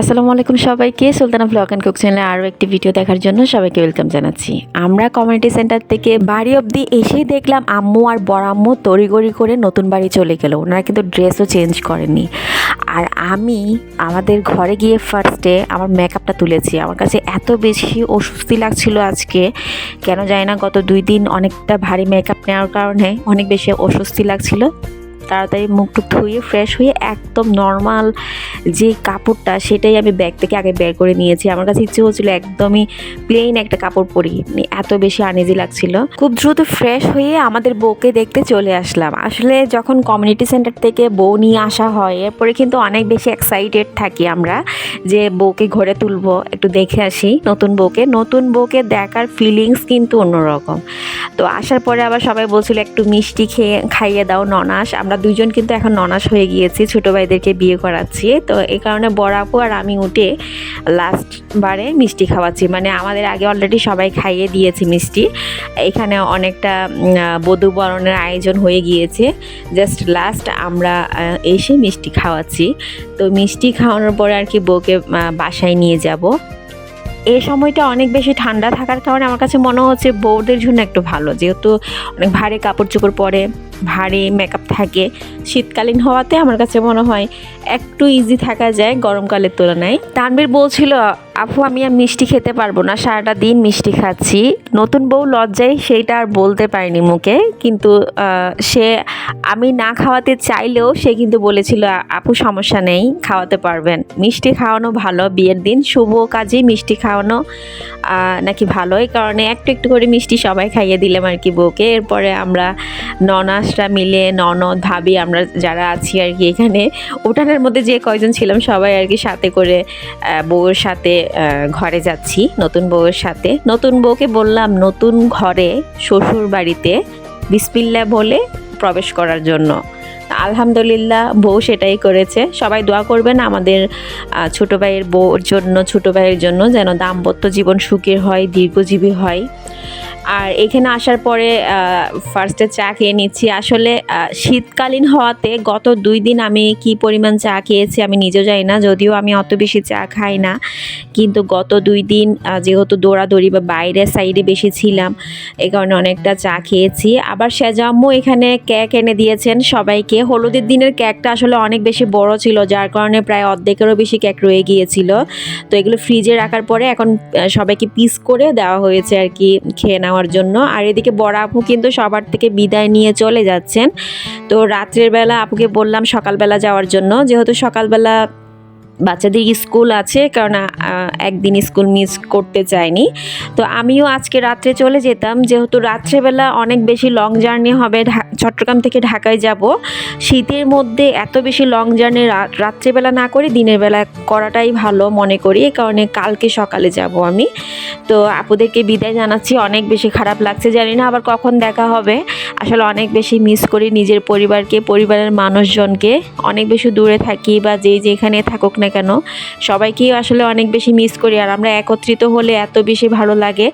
আসসালামু আলাইকুম সবাইকে। সুলতানা ব্লগ অ্যান্ড কুক চ্যানেলে আরও একটি ভিডিও দেখার জন্য সবাইকে ওয়েলকাম জানাচ্ছি। আমরা কমিউনিটি সেন্টার থেকে বাড়ি অবধি এসেই দেখলাম আম্মু আর বড় আম্মু তড়িগড়ি করে নতুন বাড়ি চলে গেল। ওনারা কিন্তু ড্রেসও চেঞ্জ করেনি আর আমি আমাদের ঘরে গিয়ে ফার্স্টে আমার মেকআপটা তুলেছি। আমার কাছে এত বেশি অস্বস্তি লাগছিল আজকে। কেন জানি না গত দুই দিন অনেকটা ভারী মেকআপ নেওয়ার কারণে অনেক বেশি অস্বস্তি লাগছিল। তাড়াতাড়ি মুখটু ধুয়ে ফ্রেশ হয়ে একদম নর্মাল যে কাপড়টা সেটাই আমি ব্যাগ থেকে আগে বের করে নিয়েছি। আমার কাছে ইচ্ছে হচ্ছিল একদমই প্লেন একটা কাপড় পরি। মানে এত বেশি আনইজি লাগছিল। খুব দ্রুত ফ্রেশ হয়ে আমাদের বউকে দেখতে চলে আসলাম। আসলে যখন কমিউনিটি সেন্টার থেকে বউ নিয়ে আসা হয়, এরপরে কিন্তু অনেক বেশি এক্সাইটেড থাকি আমরা যে বউকে ঘরে তুলবো। একটু দেখে আসি নতুন বউকে। নতুন বউকে দেখার ফিলিংস কিন্তু অন্যরকম। তো আসার পরে আবার সবাই বলছিল, একটু মিষ্টি খেয়ে, খাইয়ে দাও, ননাস। আমরা দুজন কিন্তু এখন ননাস হয়ে গিয়েছি ছোটো ভাইদেরকে বিয়ে করাচ্ছি। তো এই কারণে বড় আপু আর আমি উঠে লাস্ট বারে মিষ্টি খাওয়াচ্ছি। মানে আমাদের আগে অলরেডি সবাই খাইয়ে দিয়েছি মিষ্টি। এখানে অনেকটা উম, বধূ বরণের আয়োজন হয়ে গিয়েছে। জাস্ট লাস্ট আমরা এসে মিষ্টি খাওয়াচ্ছি। তো মিষ্টি খাওয়ানোর পরে আর কি বউকে বাসায় নিয়ে যাব। এই সময়টা অনেক বেশি ঠান্ডা থাকার কারণে আমার কাছে মনে হচ্ছে বউদের জন্য একটু ভালো। যেহেতু অনেক ভারী কাপড় চোপড় পরে ভারী মেকআপ থাকে। শীতকালীন হওয়াতে আমার কাছে মনে হয় একটু ইজি থাকা যায় গরমকালের তুলনায়। তানবীর বলছিল, আপু, আমি আর মিষ্টি খেতে পারব না, সারাটা দিন মিষ্টি খাচ্ছি। নতুন বউ লজ্জায় সেইটা আর বলতে পারিনি মুখে, কিন্তু সে আমি না খাওয়াতে চাইলেও সে কিন্তু বলেছিল, আপু, সমস্যা নেই, খাওয়াতে পারবেন। মিষ্টি খাওয়ানো ভালো, বিয়ের দিন শুভ কাজে মিষ্টি খাওয়ানো নাকি ভালো এই কারণে একটু একটু করে মিষ্টি সবাই খাইয়ে দিলাম আর কি বউকে। এরপরে আমরা ননাসরা মিলে, ননদ, ভাবি, আমরা যারা আছি আর কি এখানে উঠানের মধ্যে যে কয়জন ছিলাম সবাই আর কি সাথে করে বউয়ের সাথে ঘরে যাচ্ছি, নতুন বউয়ের সাথে। নতুন বউকে বললাম, নতুন ঘরে শ্বশুর বাড়িতে বিসপিল্লা বলে প্রবেশ করার জন্য। আলহামদুলিল্লাহ, বউ সেটাই করেছে। সবাই দোয়া করবেন আমাদের ছোট ভাইয়ের বউর জন্য, ছোট ভাইয়ের জন্য যেন দাম্পত্য জীবন সুখের হয়, দীর্ঘজীবী হয়। আর এখানে আসার পরে ফার্স্টে চা খেয়ে নিচ্ছি। আসলে শীতকালীন হওয়াতে গত দুই দিন আমি কি পরিমাণ চা খেয়েছি আমি নিজেও জানি না, যদিও আমি অত বেশি চা খাই না। কিন্তু গত দুই দিন যেহেতু দৌড়াদৌড়ি বা বাইরের সাইডে বেশি ছিলাম এই কারণে অনেকটা চা খেয়েছি। আবার সেজাম্মু এখানে কেক এনে দিয়েছেন সবাইকে। হলুদের দিনের কেকটা আসলে অনেক বেশি বড় ছিল, যার কারণে প্রায় অর্ধেকেরও বেশি কেক রয়ে গিয়েছিল। তো এগুলো ফ্রিজে রাখার পরে এখন সবাইকে পিস করে দেওয়া হয়েছে আর কি, খেয়ে নেওয়ার জন্য। আর এদিকে বড় আপু কিন্তু সবার থেকে বিদায় নিয়ে চলে যাচ্ছেন। তো রাত্রের বেলা আপুকে বললাম সকালবেলা যাওয়ার জন্য। যেহেতু সকালবেলা বাচ্চাদের স্কুল আছে, কারণ একদিন স্কুল মিস করতে চাইনি। তো আমিও আজকে রাত্রে চলে যেতাম, যেহেতু রাত্রেবেলা অনেক বেশি লং জার্নি হবে চট্টগ্রাম থেকে ঢাকায় যাব। শীতের মধ্যে এত বেশি লং জার্নি রাত্রেবেলা না করে দিনের বেলা করাটাই ভালো মনে করি এই কারণে কালকে সকালে যাব আমি। তো আপুদেরকে বিদায় জানাচ্ছি, অনেক বেশি খারাপ লাগছে, জানি না আবার কখন দেখা হবে। আসলে অনেক বেশি মিস করি নিজের পরিবারকে, পরিবারের মানুষজনকে। অনেক বেশি দূরে থাকি বা যে যেখানে থাকুক না কেন? সবাইকেই আসলে অনেক বেশি মিস করি আর আমরা একত্রিত হলে এত বেশি ভালো লাগে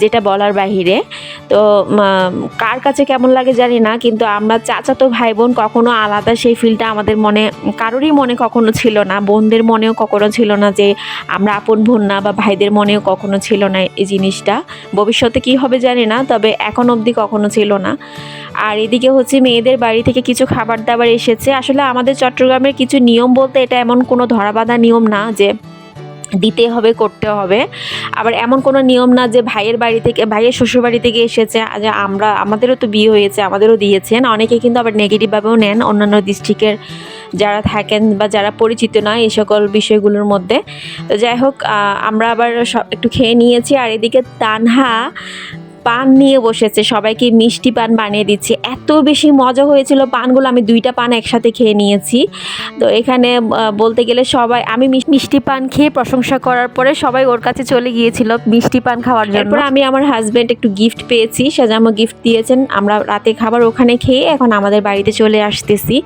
যেটা বলার বাহিরে। তো কার কাছে কেমন লাগে জানি না, কিন্তু আমরা চাচাতো ভাই বোন কখনো আলাদা সেই ফিলটা আমাদের মনে, কারোরই মনে কখনো ছিল না, বোনদের মনেও কখনো ছিল না যে আমরা আপন বোন না বা ভাইদের মনেও কখনো ছিল না এই জিনিসটা। ভবিষ্যতে কি হবে জানি না, তবে এখন অবধি কখনো ছিল না। আর এদিকে হচ্ছে মেয়েদের বাড়ি থেকে কিছু খাবার দাবার এসেছে। আসলে আমাদের চট্টগ্রামের কিছু নিয়ম বলতে এটা এমন কোনো ধরাবাঁধা নিয়ম না যে দিতে হবে, করতে হবে। আবার এমন কোনো নিয়ম না যে ভাইয়ের বাড়ি থেকে, ভাইয়ের শ্বশুর বাড়ি থেকে এসেছে, যে আমরা, আমাদেরও তো বিয়ে হয়েছে, আমাদেরও দিয়েছেন। অনেকে কিন্তু আবার নেগেটিভভাবেও নেন। অন্যান্য ডিস্ট্রিক্টের যারা থাকেন বা যারা পরিচিত নয় এই সকল বিষয়গুলোর মধ্যে। তো যাই হোক আমরা আবার সব একটু খেয়ে নিয়েছি। আর এদিকে তানহা পান নিয়ে বসেছে, সবাইকে মিষ্টি পান বানিয়ে দিচ্ছে। এত বেশি মজা হয়েছিল, পানগুলো আমি দুইটা পান একসাথে খেয়ে নিয়েছি। তো এখানে বলতে গেলে সবাই, আমি মিষ্টি পান খেয়ে প্রশংসা করার পরে সবাই ওর কাছে চলে গিয়েছিল মিষ্টি পান খাওয়ার জন্য। এরপর আমি আমার হাজব্যান্ড একটু গিফট পেয়েছি, সাজামো গিফট দিয়েছেন। আমরা রাতে খাবার ওখানে খেয়ে এখন আমাদের বাড়িতে চলে আসতেছি।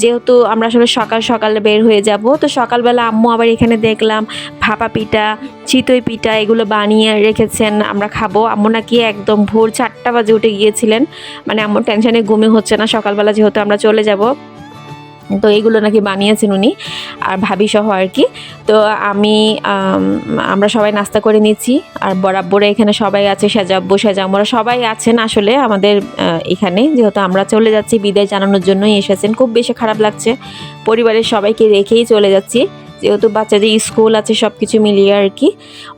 যেহেতু আমরা আসলে সকাল সকালে বের হয়ে যাব, তো সকালবেলা আম্মু আবার এখানে দেখলাম, ভাপা পিঠা, চিতই পিঠা এগুলো বানিয়ে রেখেছেন, আমরা খাব। আম্মু নাকি একদম ভোর চারটা বাজে উঠে গিয়েছিলেন। মানে আম্মুর টেনশনে ঘুমে হচ্ছে না, সকালবেলা যেহেতু আমরা চলে যাব। তো এইগুলো নাকি বানিয়েছেন উনি আর ভাবি সহ আর কি। তো আমি আমরা সবাই নাস্তা করে নিচ্ছি আর বরাবরে এখানে সবাই আছে, সাজাব্বু সাজামরা সবাই আছেন আসলে আমাদের এখানে। যেহেতু আমরা চলে যাচ্ছি, বিদায় জানানোর জন্যই এসেছেন। খুব বেশি খারাপ লাগছে, পরিবারের সবাইকে রেখেই চলে যাচ্ছি। যেহেতু বাচ্চাদের স্কুল আছে সব কিছু মিলিয়ে আর কি।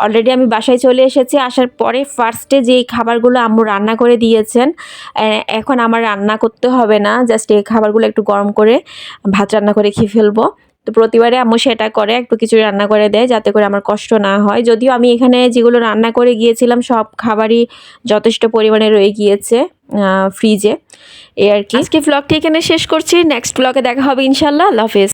অলরেডি আমি বাসায় চলে এসেছি, আসার পরে ফার্স্টে যে খাবারগুলো আম্মু রান্না করে দিয়েছেন এখন আমার রান্না করতে হবে না জাস্ট এই খাবারগুলো একটু গরম করে ভাত রান্না করে খেয়ে ফেলব। তো প্রতিবারে আম্মু সেটা করে, একটু কিছু রান্না করে দেয়, যাতে করে আমার কষ্ট না হয়। যদিও আমি এখানে যেগুলো রান্না করে গিয়েছিলাম, সব খাবারই যথেষ্ট পরিমাণে রয়ে গিয়েছে ফ্রিজে এই আর কি। আজকে ব্লগটি এখানে শেষ করছি নেক্সট ব্লগে দেখা হবে ইনশাল্লাহ আল্লাহ হাফেজ।